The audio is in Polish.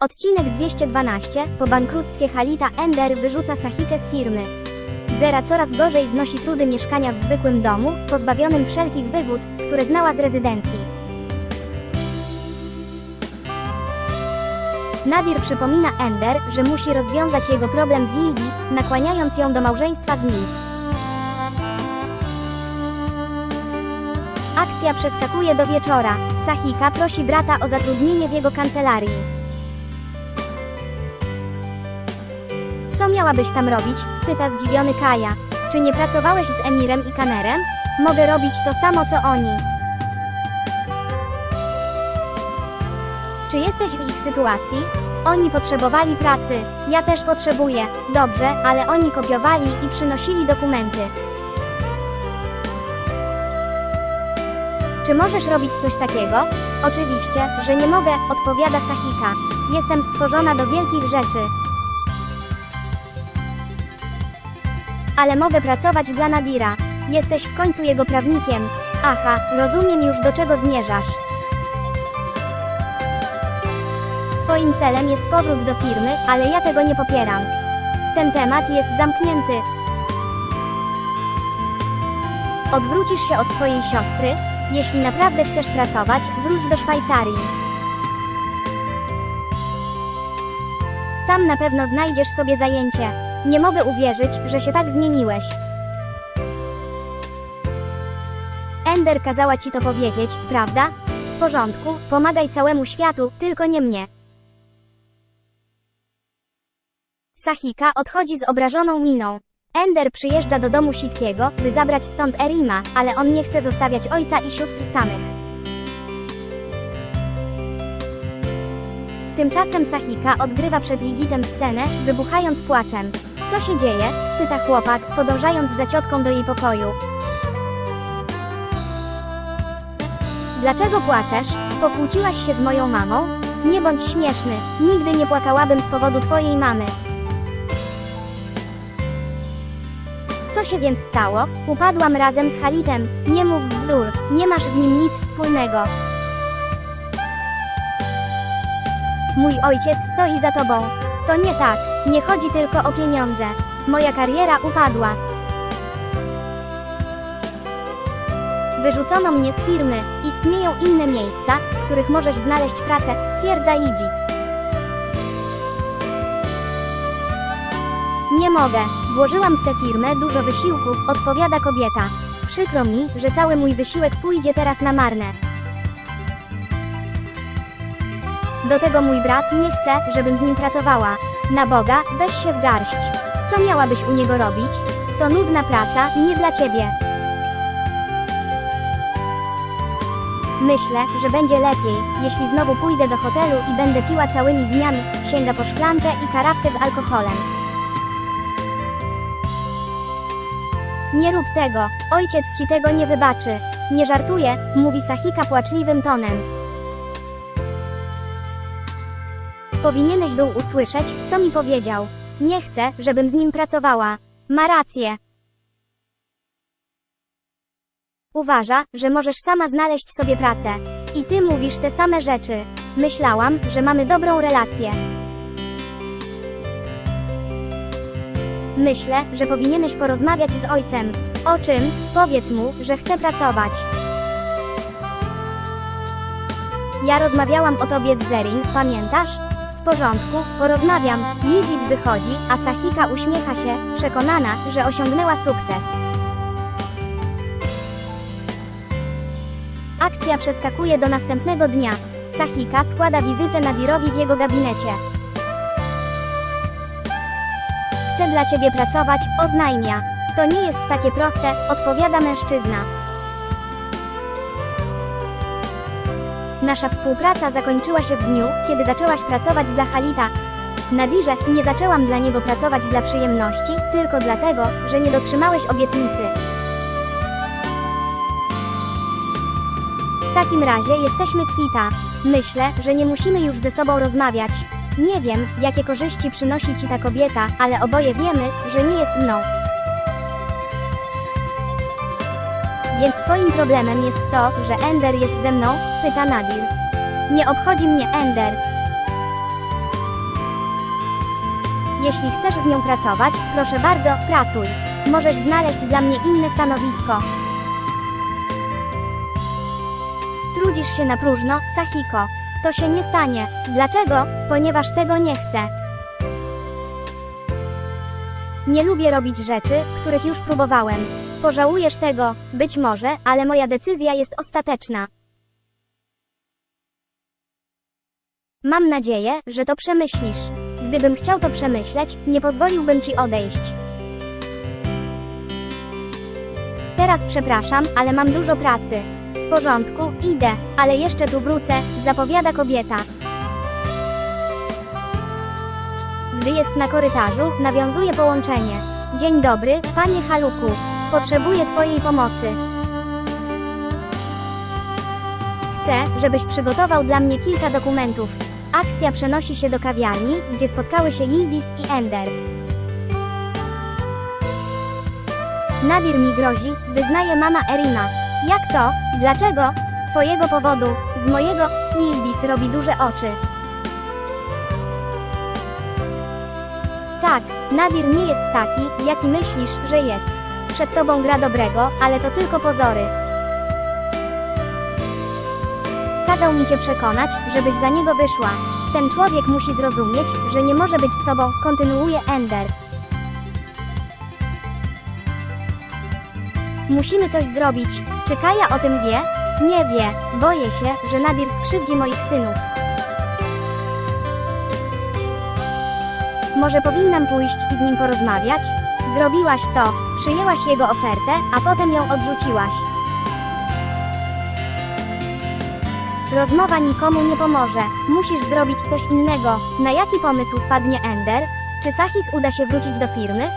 Odcinek 212. Po bankructwie Halita Ender wyrzuca Sahikę z firmy. Zera coraz gorzej znosi trudy mieszkania w zwykłym domu, pozbawionym wszelkich wygód, które znała z rezydencji. Nadir przypomina Ender, że musi rozwiązać jego problem z Yildiz, nakłaniając ją do małżeństwa z nim. Akcja przeskakuje do wieczora. Sahika prosi brata o zatrudnienie w jego kancelarii. Co miałabyś tam robić? Pyta zdziwiony Kaja. Czy nie pracowałeś z Emirem i Kanerem? Mogę robić to samo co oni. Czy jesteś w ich sytuacji? Oni potrzebowali pracy, ja też potrzebuję. Dobrze, ale oni kopiowali i przynosili dokumenty. Czy możesz robić coś takiego? Oczywiście, że nie mogę, odpowiada Sahika. Jestem stworzona do wielkich rzeczy. Ale mogę pracować dla Nadira. Jesteś w końcu jego prawnikiem. Aha, rozumiem już do czego zmierzasz. Twoim celem jest powrót do firmy, ale ja tego nie popieram. Ten temat jest zamknięty. Odwrócisz się od swojej siostry? Jeśli naprawdę chcesz pracować, wróć do Szwajcarii. Tam na pewno znajdziesz sobie zajęcie. Nie mogę uwierzyć, że się tak zmieniłeś. Ender kazała ci to powiedzieć, prawda? W porządku, pomagaj całemu światu, tylko nie mnie. Sahika odchodzi z obrażoną miną. Ender przyjeżdża do domu Sitkiego, by zabrać stąd Erima, ale on nie chce zostawiać ojca i sióstr samych. Tymczasem Sahika odgrywa przed Ligitem scenę, wybuchając płaczem. Co się dzieje? pyta chłopak, podążając za ciotką do jej pokoju. Dlaczego płaczesz? Pokłóciłaś się z moją mamą? Nie bądź śmieszny, nigdy nie płakałabym z powodu twojej mamy. Co się więc stało? Upadłam razem z Halitem. Nie mów bzdur, nie masz z nim nic wspólnego. Mój ojciec stoi za tobą. To nie tak, nie chodzi tylko o pieniądze. Moja kariera upadła. Wyrzucono mnie z firmy. Istnieją inne miejsca, w których możesz znaleźć pracę, stwierdza Igit. Nie mogę. Włożyłam w tę firmę dużo wysiłku, odpowiada kobieta. Przykro mi, że cały mój wysiłek pójdzie teraz na marne. Do tego mój brat nie chce, żebym z nim pracowała. Na Boga, weź się w garść. Co miałabyś u niego robić? To nudna praca, nie dla ciebie. Myślę, że będzie lepiej, jeśli znowu pójdę do hotelu i będę piła całymi dniami, sięga po szklankę i karawkę z alkoholem. Nie rób tego, ojciec ci tego nie wybaczy. Nie żartuję, mówi Sahika płaczliwym tonem. Powinieneś był usłyszeć, co mi powiedział. Nie chcę, żebym z nim pracowała. Ma rację. Uważa, że możesz sama znaleźć sobie pracę. I ty mówisz te same rzeczy. Myślałam, że mamy dobrą relację. Myślę, że powinieneś porozmawiać z ojcem. O czym? Powiedz mu, że chcę pracować. Ja rozmawiałam o tobie z Zerin, pamiętasz? Porządku, porozmawiam. Ligit wychodzi, a Sahika uśmiecha się, przekonana, że osiągnęła sukces. Akcja przeskakuje do następnego dnia. Sahika składa wizytę Nadirowi w jego gabinecie. Chcę dla ciebie pracować, oznajmia. To nie jest takie proste, odpowiada mężczyzna. Nasza współpraca zakończyła się w dniu, kiedy zaczęłaś pracować dla Halita. Nadirze, nie zaczęłam dla niego pracować dla przyjemności, tylko dlatego, że nie dotrzymałeś obietnicy. W takim razie jesteśmy kwita. Myślę, że nie musimy już ze sobą rozmawiać. Nie wiem, jakie korzyści przynosi ci ta kobieta, ale oboje wiemy, że nie jest mną. Więc twoim problemem jest to, że Ender jest ze mną? Pyta Nadir. Nie obchodzi mnie Ender. Jeśli chcesz z nią pracować, proszę bardzo, pracuj. Możesz znaleźć dla mnie inne stanowisko. Trudzisz się na próżno, Sahiko. To się nie stanie. Dlaczego? Ponieważ tego nie chcę. Nie lubię robić rzeczy, których już próbowałem. Pożałujesz tego, być może, ale moja decyzja jest ostateczna. Mam nadzieję, że to przemyślisz. Gdybym chciał to przemyśleć, nie pozwoliłbym ci odejść. Teraz przepraszam, ale mam dużo pracy. W porządku, idę, ale jeszcze tu wrócę, zapowiada kobieta. Gdy jest na korytarzu, nawiązuje połączenie. Dzień dobry, panie Haluku. Potrzebuję twojej pomocy. Chcę, żebyś przygotował dla mnie kilka dokumentów. Akcja przenosi się do kawiarni, gdzie spotkały się Yildiz i Ender. Nadir mi grozi, wyznaje mama Erina. Jak to? Dlaczego? Z twojego powodu, z mojego. Yildiz robi duże oczy. Tak, Nadir nie jest taki, jaki myślisz, że jest. Przed tobą gra dobrego, ale to tylko pozory. Kazał mi cię przekonać, żebyś za niego wyszła. Ten człowiek musi zrozumieć, że nie może być z tobą, kontynuuje Ender. Musimy coś zrobić. Czy Kaja o tym wie? Nie wie. Boję się, że Nadir skrzywdzi moich synów. Może powinnam pójść i z nim porozmawiać? Zrobiłaś to, przyjęłaś jego ofertę, a potem ją odrzuciłaś. Rozmowa nikomu nie pomoże. Musisz zrobić coś innego. Na jaki pomysł wpadnie Ender? Czy Sahis uda się wrócić do firmy?